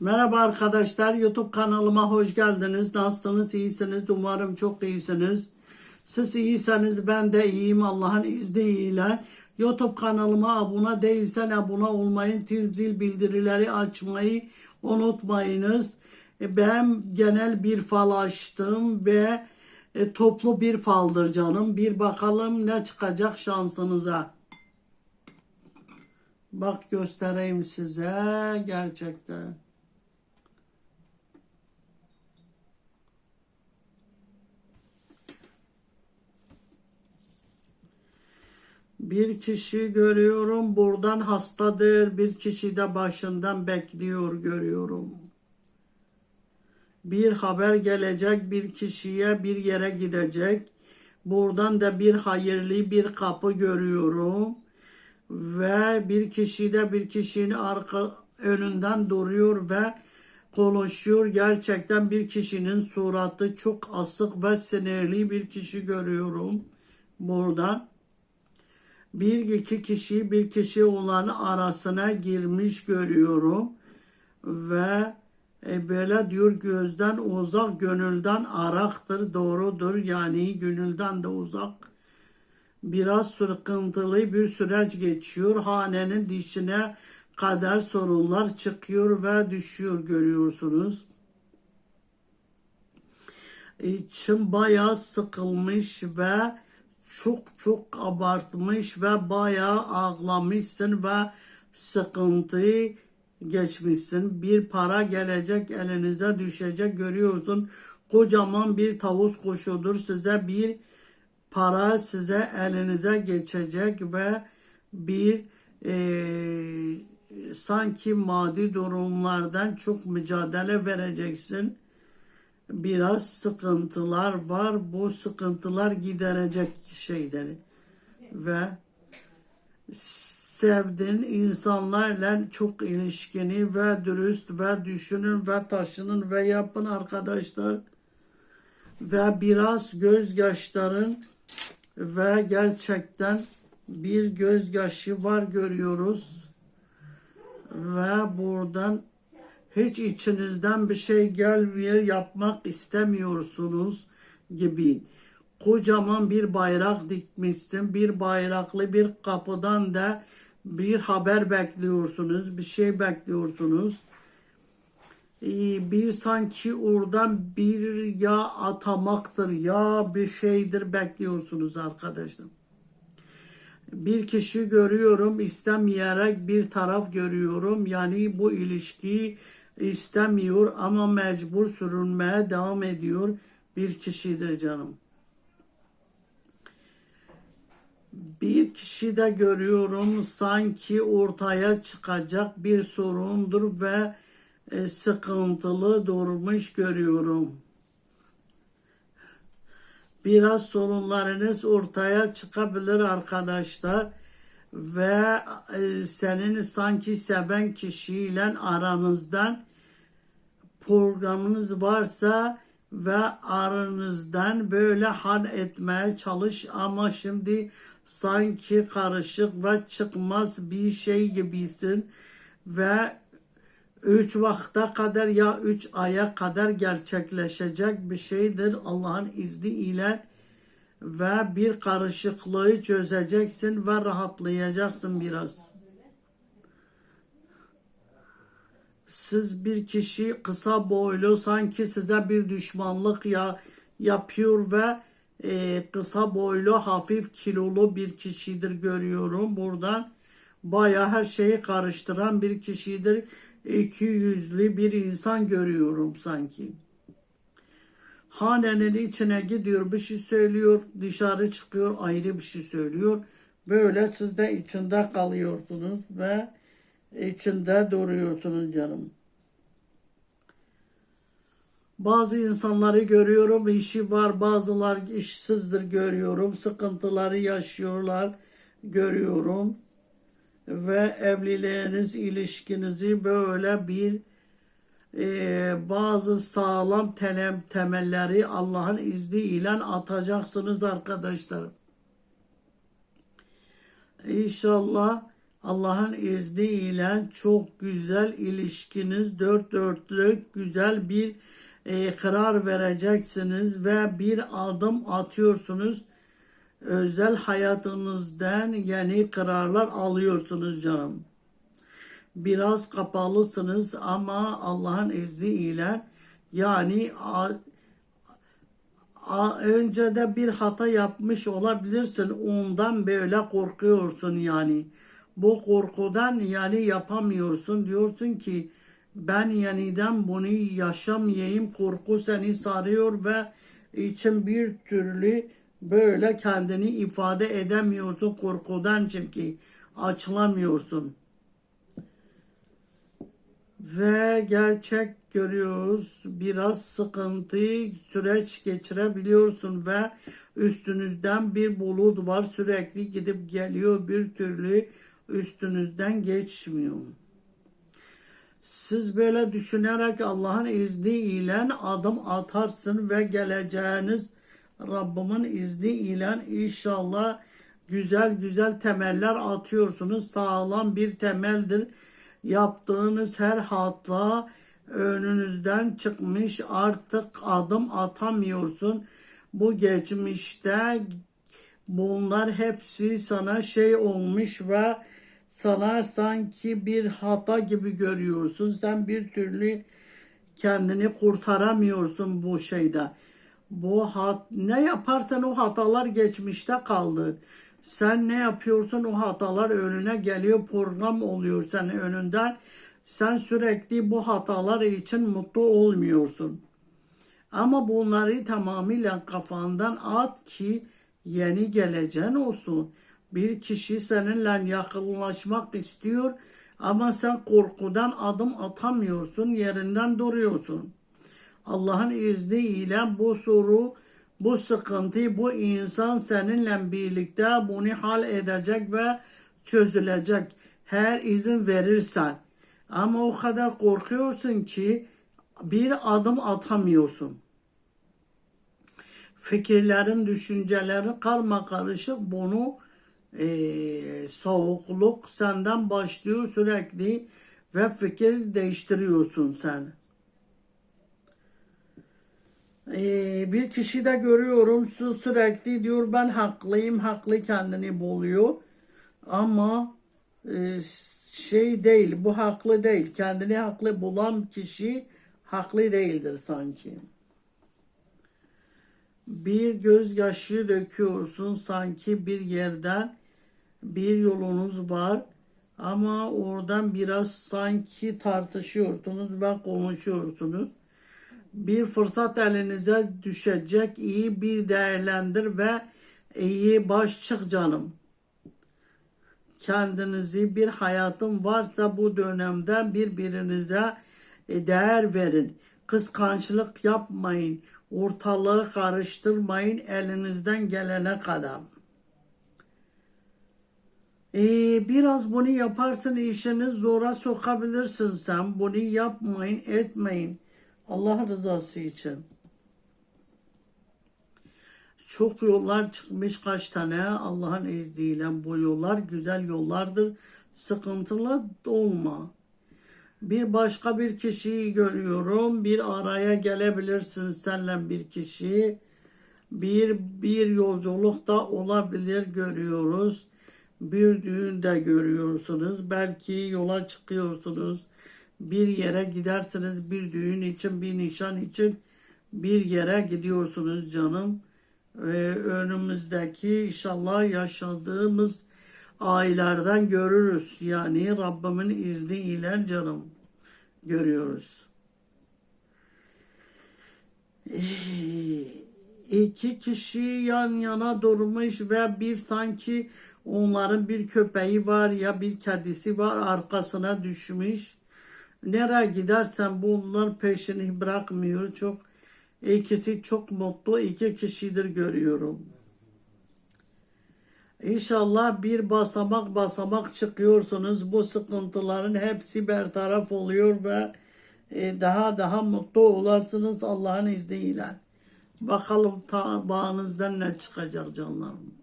Merhaba arkadaşlar, YouTube kanalıma hoş geldiniz. Nasılsınız, iyisiniz? Umarım çok iyisiniz. Siz iyiyseniz ben de iyiyim Allah'ın izniyle. YouTube kanalıma abone değilsen abone olmayı, tüm zil bildirileri açmayı unutmayınız. E, Ben genel bir fal açtım ve e, toplu bir faldır canım. Bir bakalım ne çıkacak şansınıza. Bak göstereyim size gerçekten. Bir kişi görüyorum buradan hastadır. Bir kişi de başından bekliyor görüyorum. Bir haber gelecek bir kişiye bir yere gidecek. Buradan da bir hayırlı bir kapı görüyorum. Ve bir kişi de bir kişinin arka önünden duruyor ve konuşuyor. Gerçekten bir kişinin suratı çok asık ve sinirli bir kişi görüyorum buradan bir iki kişi bir kişi olan arasına girmiş görüyorum ve e, böyle diyor gözden uzak gönülden araktır doğrudur yani gönülden de uzak biraz sıkıntılı bir süreç geçiyor hanenin dişine kadar sorunlar çıkıyor ve düşüyor görüyorsunuz. İçim bayağı sıkılmış ve çok çok abartmış ve bayağı ağlamışsın ve sıkıntı geçmişsin. Bir para gelecek elinize düşecek görüyorsun. Kocaman bir tavus kuşudur size bir para size elinize geçecek ve bir eee, sanki maddi durumlardan çok mücadele vereceksin biraz sıkıntılar var. Bu sıkıntılar giderecek şeyleri. Ve sevdiğin insanlarla çok ilişkini ve dürüst ve düşünün ve taşının ve yapın arkadaşlar. Ve biraz gözyaşların ve gerçekten bir gözyaşı var görüyoruz. Ve buradan hiç içinizden bir şey gelmiyor, yapmak istemiyorsunuz gibi. Kocaman bir bayrak dikmişsin, bir bayraklı bir kapıdan da bir haber bekliyorsunuz, bir şey bekliyorsunuz. Ee, Bir sanki oradan bir ya atamaktır ya bir şeydir bekliyorsunuz arkadaşlar. Bir kişi görüyorum istemeyerek bir taraf görüyorum. Yani bu ilişkiyi istemiyor ama mecbur sürünmeye devam ediyor bir kişidir canım. Bir kişi de görüyorum sanki ortaya çıkacak bir sorundur ve e, sıkıntılı durmuş görüyorum. Biraz sorunlarınız ortaya çıkabilir arkadaşlar ve e, senin sanki seven kişiyle aranızdan programınız varsa ve aranızdan böyle hal etmeye çalış. Ama şimdi sanki karışık ve çıkmaz bir şey gibisin. Ve üç vakte kadar ya üç aya kadar gerçekleşecek bir şeydir Allah'ın izniyle ve bir karışıklığı çözeceksin ve rahatlayacaksın biraz. Siz bir kişi kısa boylu sanki size bir düşmanlık ya yapıyor ve e, kısa boylu hafif kilolu bir kişidir görüyorum buradan. Baya her şeyi karıştıran bir kişidir. İki yüzlü bir insan görüyorum sanki hanenin içine gidiyor bir şey söylüyor dışarı çıkıyor ayrı bir şey söylüyor. Böyle siz de içinde kalıyorsunuz ve içinde duruyorsunuz canım. Bazı insanları görüyorum işi var bazılar işsizdir görüyorum sıkıntıları yaşıyorlar görüyorum. Ve evliliğiniz ilişkinizi böyle bir e, bazı sağlam tenem, temelleri Allah'ın izniyle atacaksınız arkadaşlar. İnşallah Allah'ın izniyle çok güzel ilişkiniz dört dörtlük güzel bir e, karar vereceksiniz ve bir adım atıyorsunuz. Özel hayatınızdan yeni kararlar alıyorsunuz canım. Biraz kapalısınız ama Allah'ın izniyle yani a- a- öncede bir hata yapmış olabilirsin. Ondan böyle korkuyorsun yani. Bu korkudan yani yapamıyorsun. Diyorsun ki ben yeniden bunu yaşamayayım. Korku seni sarıyor ve için bir türlü böyle kendini ifade edemiyorsun korkudan çünkü açılamıyorsun ve gerçek görüyoruz. Biraz sıkıntı süreç geçirebiliyorsun ve üstünüzden bir bulut var sürekli gidip geliyor bir türlü üstünüzden geçmiyor. Siz böyle düşünerek Allah'ın izniyle adım atarsın ve geleceğiniz Rabbimin izniyle inşallah güzel güzel temeller atıyorsunuz. Sağlam bir temeldir. Yaptığınız her hata önünüzden çıkmış artık adım atamıyorsun. Bu geçmişte bunlar hepsi sana şey olmuş ve sana sanki bir hata gibi görüyorsun. Sen bir türlü kendini kurtaramıyorsun bu şeyde. Bu hat ne yaparsan o hatalar geçmişte kaldı. Sen ne yapıyorsun o hatalar önüne geliyor program oluyor senin önünden. Sen sürekli bu hatalar için mutlu olmuyorsun. Ama bunları tamamıyla kafandan at ki yeni geleceğin olsun. Bir kişi seninle yakınlaşmak istiyor ama sen korkudan adım atamıyorsun, yerinden duruyorsun. Allah'ın izniyle bu soru, bu sıkıntı, bu insan seninle birlikte bunu hal edecek ve çözülecek. Her izin verirsen. Ama o kadar korkuyorsun ki bir adım atamıyorsun. Fikirlerin, düşüncelerin karma karışık bunu e, soğukluk senden başlıyor sürekli ve fikir değiştiriyorsun sen. Ee, bir kişi de görüyorum sü- sürekli diyor ben haklıyım haklı kendini buluyor. Ama e, şey değil bu haklı değil. Kendini haklı bulan kişi haklı değildir sanki. Bir gözyaşı döküyorsun sanki bir yerden bir yolunuz var. Ama oradan biraz sanki tartışıyorsunuz ve konuşuyorsunuz bir fırsat elinize düşecek iyi bir değerlendir ve iyi baş çık canım. Kendinizi bir hayatın varsa bu dönemde birbirinize e, değer verin. Kıskançlık yapmayın. Ortalığı karıştırmayın elinizden gelene kadar. Ee, biraz bunu yaparsın işini zora sokabilirsin sen. Bunu yapmayın etmeyin. Allah rızası için. Çok yollar çıkmış kaç tane Allah'ın izniyle bu yollar güzel yollardır. Sıkıntılı olma. Bir başka bir kişiyi görüyorum. Bir araya gelebilirsin senle bir kişi. Bir bir yolculuk da olabilir görüyoruz. Bir düğün de görüyorsunuz. Belki yola çıkıyorsunuz. Bir yere gidersiniz bir düğün için, bir nişan için bir yere gidiyorsunuz canım. Ee, önümüzdeki inşallah yaşadığımız aylardan görürüz. Yani Rabbimin izniyle canım görüyoruz. İki kişi yan yana durmuş ve bir sanki onların bir köpeği var ya bir kedisi var arkasına düşmüş. Nereye gidersen bunlar peşini bırakmıyor. Çok ikisi çok mutlu iki kişidir görüyorum. İnşallah bir basamak basamak çıkıyorsunuz. Bu sıkıntıların hepsi bertaraf oluyor ve e, daha daha mutlu olarsınız Allah'ın izniyle. Bakalım tabağınızdan ne çıkacak canlarım.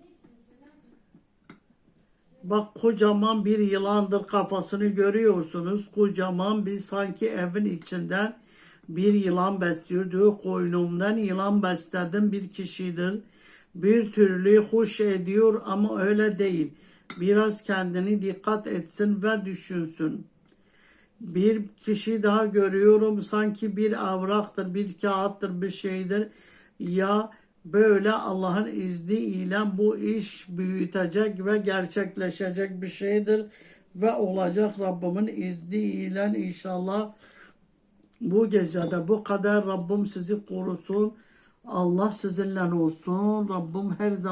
Bak kocaman bir yılandır kafasını görüyorsunuz. Kocaman bir sanki evin içinden bir yılan besliyor diyor. Koynumdan yılan besledim bir kişidir. Bir türlü hoş ediyor ama öyle değil. Biraz kendini dikkat etsin ve düşünsün. Bir kişi daha görüyorum sanki bir avraktır, bir kağıttır, bir şeydir. Ya böyle Allah'ın izniyle bu iş büyütecek ve gerçekleşecek bir şeydir. Ve olacak Rabbimin izniyle inşallah bu gecede bu kadar Rabbim sizi korusun. Allah sizinle olsun. Rabbim her zaman